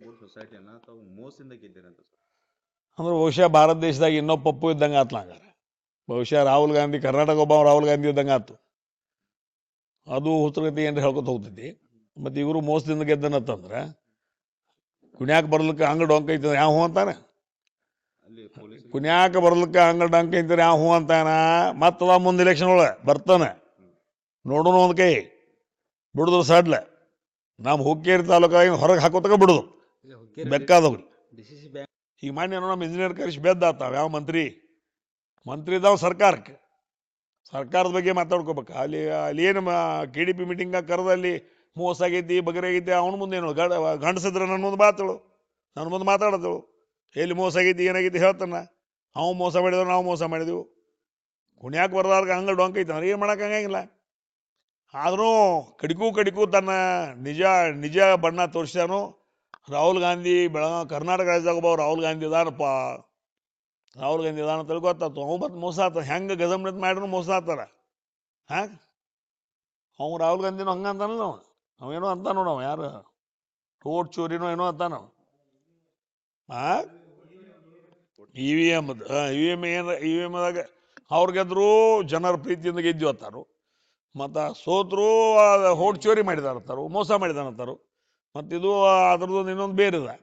Board ಸೊಸೈಟಿಯನ್ನ ತಾವು ಮೋಸದಿಂದ ಗೆದ್ದಿರಂತ sir. ಅಂದ್ರೆ ಬಹುಶಃ ಭಾರತ ದೇಶದಾಗ ಇನ್ನೊಬ್ಬ ಪಪ್ಪು ಇದ್ದಂಗೆ ಆತ್ಲ ಬಹುಶಃ ರಾಹುಲ್ ಗಾಂಧಿ ಕರ್ನಾಟಕ ಒಬ್ಬ ರಾಹುಲ್ ಗಾಂಧಿ ಇದ್ದಂಗೆ ಆತು. ಅದು ಹುತ್ತಗತಿ ಏನ್ರಿ ಹೇಳ್ಕೊತ ಹೋಗ್ತೈತಿ. ಮತ್ತು ಇವರು ಮೋಸದಿಂದ ಗೆದ್ದನತ್ತಂದ್ರೆ ಕುಣ್ಯಾಕ ಬರ್ಲಿಕ್ಕೆ ಹಂಗ ಡೊಂಕ ಐತಂದ್ರೆ ಯಾವ ಹೂ ಅಂತಾನೆ ಕುಣ್ಯಾಕ ಬರ್ಲಿಕ್ಕೆ ಹಂಗ ಡೊಂಕ ಐತಂದ್ರೆ ಯಾವ ಹೂ ಅಂತಾನ? ಮತ್ತದ ಮುಂದೆ ಇಲೆಕ್ಷನ್ ಒಳಗೆ ಬರ್ತಾನೆ. ನೋಡೋಣ ಒಂದು ಕೈ. ಬಿಡುದು ಸಡ್ಲ. ನಮ್ಮ ಹುಕ್ಕೇರಿ ತಾಲೂಕಾಗಿ ಹೊರಗೆ ಹಾಕೋತಕ ಬಿಡುದು. ಬೆಕ್ಕಾದವ್ರು ಈಗ ಮಾನ್ಯ ನಮ್ಮ ಇಂಜಿನಿಯರ್ ಕರೆಸಿ ಬೆದ್ದಾತಾವ ಯಾವ ಮಂತ್ರಿ? ಮಂತ್ರಿ ಇದಾವ ಸರ್ಕಾರಕ್ಕೆ. ಸರ್ಕಾರದ ಬಗ್ಗೆ ಮಾತಾಡ್ಕೋಬೇಕು. ಅಲ್ಲಿ ಅಲ್ಲಿ ಏನು ಕೆ ಡಿ ಪಿ ಮೀಟಿಂಗ್ ಕರೆದು ಅಲ್ಲಿ ಮೋಸ ಆಗೈತಿ ಬಗರಾಗೈತಿ ಅವನ ಮುಂದೆ ಏನು ಗಂಡ ಗಂಡಸಿದ್ರೆ ನನ್ನ ಮುಂದೆ ಮಾತಾಳು ನನ್ನ ಮುಂದೆ ಮಾತಾಡೋದಳು ಎಲ್ಲಿ ಮೋಸ ಆಗೈತಿ ಏನಾಗೈತಿ ಹೇಳ್ತಾನ. ಅವ್ನು ಮೋಸ ಮಾಡಿದ್ರು ನಾವು ಮೋಸ ಮಾಡಿದೆವು. ಕುಣ್ಯಾಕ ಬರ್ದಾರ್ಗ ಹಂಗೆ ಡೊಂಕ್ ಐತೆ ಏನು ಏನು ಮಾಡೋಕ್ಕಾಗಂಗಿಲ್ಲ ಆದರೂ ಕಡಿಕೂ ಕಡಿಕೂ ತನ್ನ ನಿಜ ನಿಜ ಬಣ್ಣ ತೋರಿಸ್ಯಾನು ರಾಹುಲ್ ಗಾಂಧಿ ಬೆಳಗಾವಿ ಕರ್ನಾಟಕ ರಾಜ್ಯದಾಗ ಒಬ್ಬ ರಾಹುಲ್ ಗಾಂಧಿ ಇದಾನಪ್ಪ ರಾಹುಲ್ ಗಾಂಧಿ ಇದಾನ ಅಂತ ಗೊತ್ತಾತು ಅವ್ ಮೋಸ ಆತ ಹೆಂಗೆ ಗಜಮ್ನತ್ ಮಾಡ್ರು ಮೋಸ ಆತಾರ. ಹಾಂ? ಅವ್ ರಾಹುಲ್ ಗಾಂಧಿನೂ ಹಂಗೆ ಅಂತಾನಲ್ಲ ಅವ. ಅವೇನೋ ಅಂತ ನೋಡು ಅವ ಯಾರು. ಓಟ್ ಚೋರಿನೋ ಏನೋ ಅಂತಾನ ಅವ. ಆ? E V M E V M E V ಎಮ್ದಾಗ ಅವ್ರು ಗೆದ್ರು ಜನರ ಪ್ರೀತಿಯಿಂದ ಗೆದ್ದು ಅತ್ತಾರು ಮತ್ತು ಸೋತರು ಹೋಟ್ ಚೋರಿ ಮಾಡಿದಾರಂತಾರು ಮೋಸ ಮಾಡಿದಾರಂತಾರು ಮತ್ತು ಇದು ಅದ್ರದ್ದು ಇನ್ನೊಂದು ಬೇರೆ ಇದೆ.